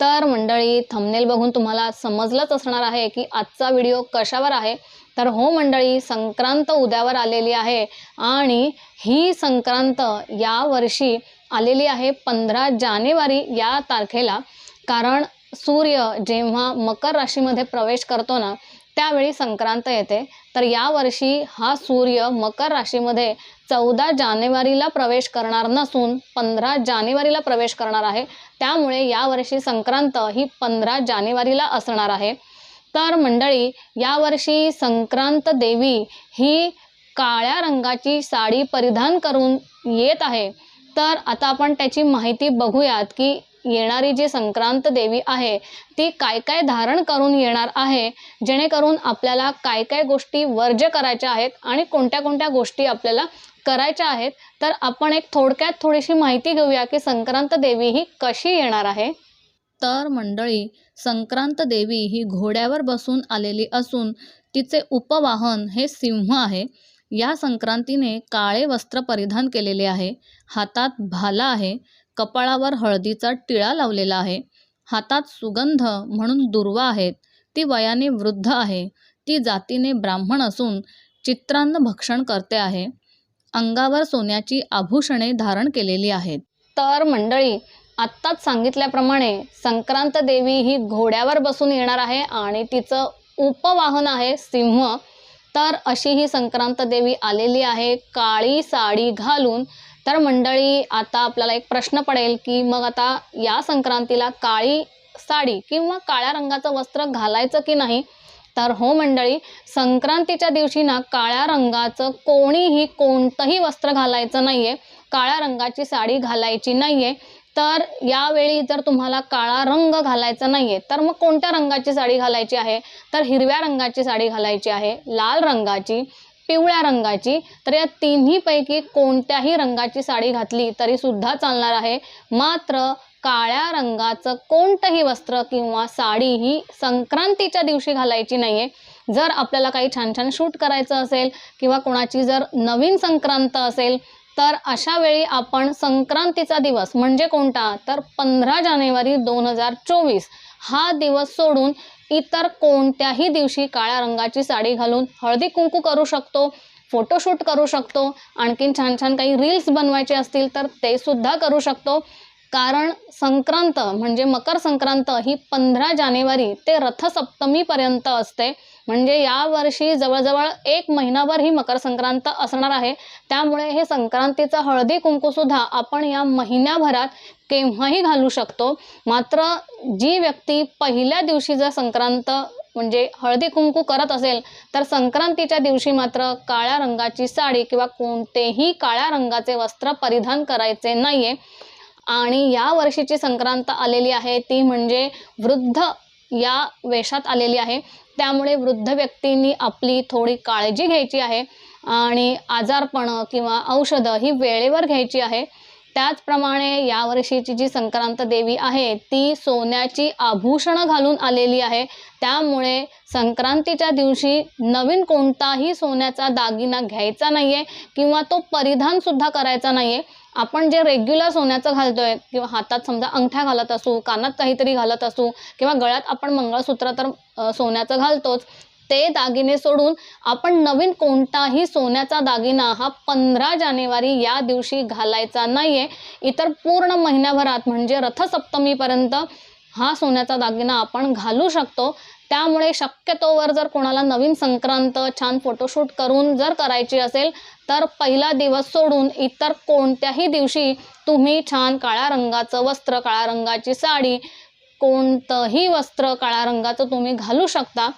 तर मंडळी थंबनेल बघून तुम्हाला समजलंच असणार आहे की आजचा व्हिडिओ कशावर आहे. तर हो मंडळी संक्रांत उद्यावर आलेली आहे आणि ही संक्रांत या वर्षी आलेली आहे पंधरा जानेवारी या तारखेला. कारण सूर्य जेव्हा मकर राशीमध्ये प्रवेश करतो ना त्यावेळी संक्रांत येते. तर यावर्षी हा सूर्य मकर राशीमध्ये चौदा जानेवारीला प्रवेश करणार नसून पंधरा जानेवारीला प्रवेश करणार आहे. त्यामुळे यावर्षी संक्रांत ही पंधरा जानेवारीला असणार आहे. तर मंडळी यावर्षी संक्रांत देवी ही काळ्या रंगाची साडी परिधान करून येत आहे. तर आता आपण त्याची माहिती बघूयात की येणारी जी संक्रांत देवी आहे ती काय काय धारण करून येणार आहे जेणेकरून आपल्याला काय काय गोष्टी वर्ज्य करायच्या आहेत आणि कोणत्या कोणत्या गोष्टी आपल्याला करायच्या आहेत तर आपण एक थोडक्यात थोडीशी माहिती घेऊया की संक्रांत देवी ही कशी येणार आहे. तर मंडळी संक्रांत देवी ही घोड्यावर बसून आलेली असून तिचे उपवाहन हे सिंह आहे. या संक्रांतीने काळे वस्त्र परिधान केलेले आहे हातात भाला आहे कपाळावर हळदीचा टिळा लावलेला आहे हातात सुगंध म्हणून दुर्वा आहेत ती वयाने वृद्ध आहे ती जातीने ब्राह्मण असून चित्रान्न भक्षण करते आहे. अंगावर सोन्याची आभूषणे धारण केलेली आहेत. तर मंडळी आत्ताच सांगितल्याप्रमाणे संक्रांत देवी ही घोड्यावर बसून येणार आहे आणि तिचं उपवाहन आहे सिंह. तर अशी ही संक्रांत देवी आलेली आहे काळी साडी घालून. तर मंडळी आता आपल्याला एक प्रश्न पडेल की मग आता या संक्रांतीला काळी साडी किंवा काळ्या रंगाचं वस्त्र घालायचं की नाही? तर हो मंडळी संक्रांतीच्या दिवशी ना काळ्या रंगाचं कोणीही कोणतंही वस्त्र घालायचं नाही आहे काळ्या रंगाची साडी घालायची नाही आहे तर यावेळी जर तुम्हाला काळा रंग घालायचा नाही आहे तर मग कोणत्या रंगाची साडी घालायची आहे? तर हिरव्या रंगाची साडी घालायची आहे लाल रंगाची पिवळ्या रंगाची. तर या तिन्हीपैकी कोणत्याही रंगाची साडी घातली तरी सुद्धा चालणार आहे. मात्र काळ्या रंगाचं कोणतंही वस्त्र किंवा साडी ही संक्रांतीच्या दिवशी घालायची नाही आहे जर आपल्याला काही छान छान शूट करायचं असेल किंवा कोणाची जर नवीन संक्रांत असेल तर अशा वेळी आपण संक्रांतीचा दिवस म्हणजे कोणता? तर पंधरा जानेवारी दोन हजार चोवीस. हा दिवस सोडून इतर कोणत्याही दिवशी काळ्या रंगाची साडी घालून हळदी कुंकू करू शकतो फोटोशूट करू शकतो आणखीन छान छान काही रील्स बनवायचे असतील तर ते सुद्धा करू शकतो. कारण संक्रांत म्हणजे मकर संक्रांत ही पंधरा जानेवारी ते रथसप्तमीपर्यंत असते. म्हणजे यावर्षी जवळजवळ एक महिनाभर ही मकर संक्रांत असणार आहे. त्यामुळे हे संक्रांतीचं हळदी कुंकूसुद्धा आपण या महिन्याभरात केव्हाही घालू शकतो. मात्र जी व्यक्ती पहिल्या दिवशी जर संक्रांत म्हणजे हळदी कुंकू करत असेल तर संक्रांतीच्या दिवशी मात्र काळ्या रंगाची साडी किंवा कोणतेही काळ्या रंगाचे वस्त्र परिधान करायचे नाही आहे आणि या वर्षीची संक्रांत आलेली आहे ती म्हणजे वृद्ध या वेशात आलेली आहे. त्यामुळे वृद्ध व्यक्तींनी आपली थोडी काळजी घ्यायची आहे आणि आजारपणं किंवा औषधं ही वेळेवर घ्यायची आहे. त्याचप्रमाणे यावर्षीची जी संक्रांत देवी आहे ती सोन्याची आभूषणं घालून आलेली आहे. त्यामुळे संक्रांतीच्या दिवशी नवीन कोणताही सोन्याचा दागिना घ्यायचा नाही आहे किंवा तो परिधानसुद्धा करायचा नाही आहे आपण जे रेग्युलर सोन्याचं घालतोय किंवा हातात समजा अंगठ्या घालत असू कानात काहीतरी घालत असू किंवा गळ्यात आपण मंगळसूत्र तर सोन्याचं घालतोच ते दागिने सोडून आपण नवीन कोणताही सोन्याचा दागिना हा पंधरा जानेवारी या दिवशी घालायचा नाही आहे इतर पूर्ण महिन्याभरात म्हणजे रथसप्तमीपर्यंत हा सोन्याचा दागिना आपण घालू शकतो. त्यामुळे शक्यतोवर जर कोणाला नवीन संक्रांत छान फोटोशूट करून जर करायची असेल तर पहिला दिवस सोडून इतर कोणत्याही दिवशी तुम्ही छान काळ्या रंगाचं वस्त्र काळ्या रंगाची साडी कोणतंही वस्त्र काळ्या रंगाचं तुम्ही घालू शकता.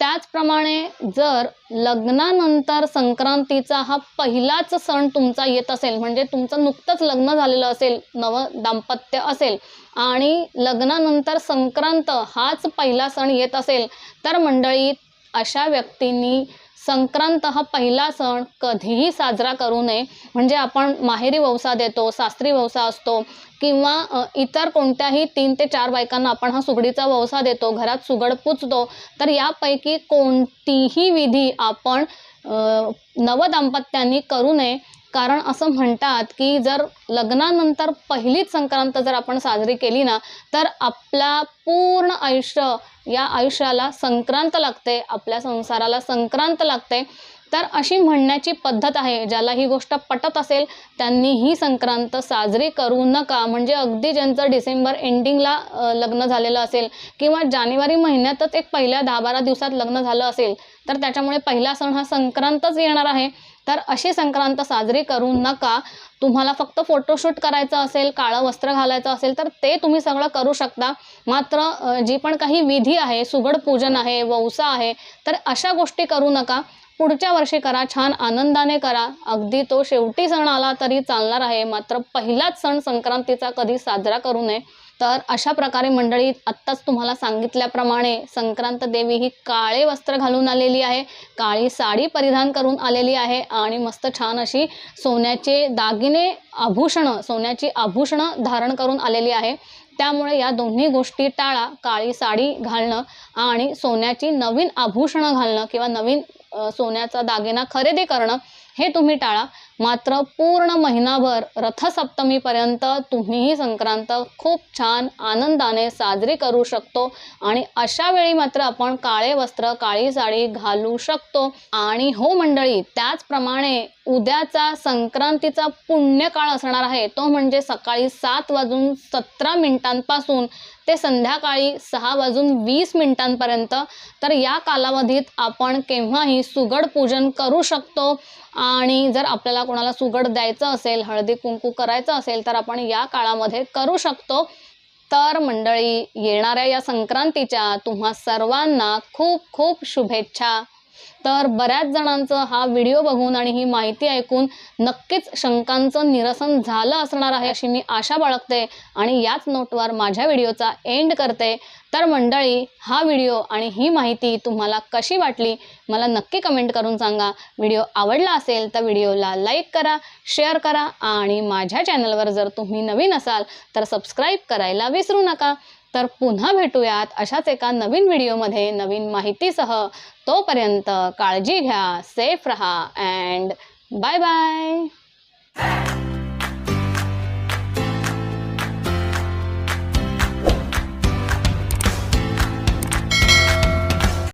त्याचप्रमाणे जर लग्नानंतर संक्रांतीचा हा पहिलाच सण तुमचा येत असेल म्हणजे तुमचं नुकतंच लग्न झालेलं असेल नव दाम्पत्य असेल आणि लग्नानंतर संक्रांत हाच पहिला सण येत असेल तर मंडळी अशा व्यक्तींनी संक्रांत हा पहिला सण कधीही साजरा करू नये. म्हणजे आपण माहेरी वंसा देतो सासरी वंसा असतो किंवा इतर कोणत्याही तीन ते चार बायकांना आपण हा सुगडीचा वंसा देतो घरात सुगड पुचतो तर यापैकी कोणतीही विधी आपण अ, नवदाम्पत्यांनी करू नये. कारण असं म्हणतात की जर लग्नानंतर पहिलीच संक्रांत जर आपण साजरी केली ना तर आपला पूर्ण आयुष्य या आयुष्याला संक्रांत लागते आपल्या संसाराला संक्रांत लागते. तर अशी म्हणण्याची पद्धत आहे ज्याला ही गोष्ट पटत असेल त्यांनी ही संक्रांत साजरी करू नका. म्हणजे अगदी ज्यांचं डिसेंबर एंडिंगला लग्न झालेलं असेल किंवा जानेवारी महिन्यातच एक पहिल्या दहा बारा दिवसात लग्न झालं असेल तर त्याच्यामुळे पहिला सण हा संक्रांतच येणार आहे. तर अशी संक्रांत साजरी करू नका. तुम्हाला फक्त फोटोशूट करायचं असेल काळं वस्त्र घालायचं असेल तर ते तुम्ही सगळं करू शकता. मात्र जी पण काही विधी आहे सुगड पूजन आहे वौसा आहे तर अशा गोष्टी करू नका. पुढच्या वर्षी करा छान आनंदाने करा. अगदी तो शेवटी सण आला तरी चालणार आहे. मात्र पहिलाच सण संक्रांतीचा कधी साजरा करू नये. तर अशा प्रकारे मंडळी आत्ताच तुम्हाला सांगितल्याप्रमाणे संक्रांत देवी ही काळे वस्त्र घालून आलेली आहे. काळी साडी परिधान करून आलेली आहे आणि मस्त छान अशी सोन्याचे दागिने आभूषणं सोन्याची आभूषणं धारण करून आलेली आहे. त्यामुळे या दोन्ही गोष्टी टाळा काळी साडी घालणं आणि सोन्याची नवीन आभूषणं घालणं किंवा नवीन सोन्याचा दागिना खरेदी करणं हे तुम्ही टाळा. मात्र पूर्ण महिनाभर रथसप्तमीपर्यंत तुम्ही ही संक्रांत खूप छान आनंदाने साजरी करू शकतो आणि अशा वेळी मात्र आपण काळे वस्त्र काळी साडी घालू शकतो. आणि हो मंडळी त्याचप्रमाणे उद्याचा संक्रांतीचा पुण्यकाळ असणार आहे. तो म्हणजे सकाळी सात वाजून सतरा मिनिटांपासून ते संध्याकाळी सहा वाजून वीस मिनिटांपर्यंत. तर या कालावधीत आपण केव्हाही सुगड पूजन करू शकतो. आणि जर आपल्याला कोणाला सुगड द्यायचं असेल हळदी कुंकू करायचं असेल तर आपण या काळामध्ये करू शकतो. तर मंडळी येणाऱ्या या संक्रांतीच्या तुम्हा सर्वांना खूप खूप शुभेच्छा. तर बऱ्याच जणांचं हा व्हिडिओ बघून आणि ही माहिती ऐकून नक्कीच शंकांचं निरसन झालं असणार आहे अशी मी आशा बाळगते आणि याच नोटवर माझ्या व्हिडिओचा एंड करते. तर मंडळी हा व्हिडिओ आणि ही माहिती तुम्हाला कशी वाटली? मला नक्की कमेंट करून सांगा. व्हिडिओ आवडला असेल तर व्हिडिओला लाईक करा शेअर करा आणि माझ्या चॅनलवर जर तुम्ही नवीन असाल तर सबस्क्राईब करायला विसरू नका. तर पुन्हा भेटूयात अशाच एका नवीन व्हिडिओमध्ये नवीन माहितीसह. तोपर्यंत काळजी घ्या सेफ रहा अँड बाय बाय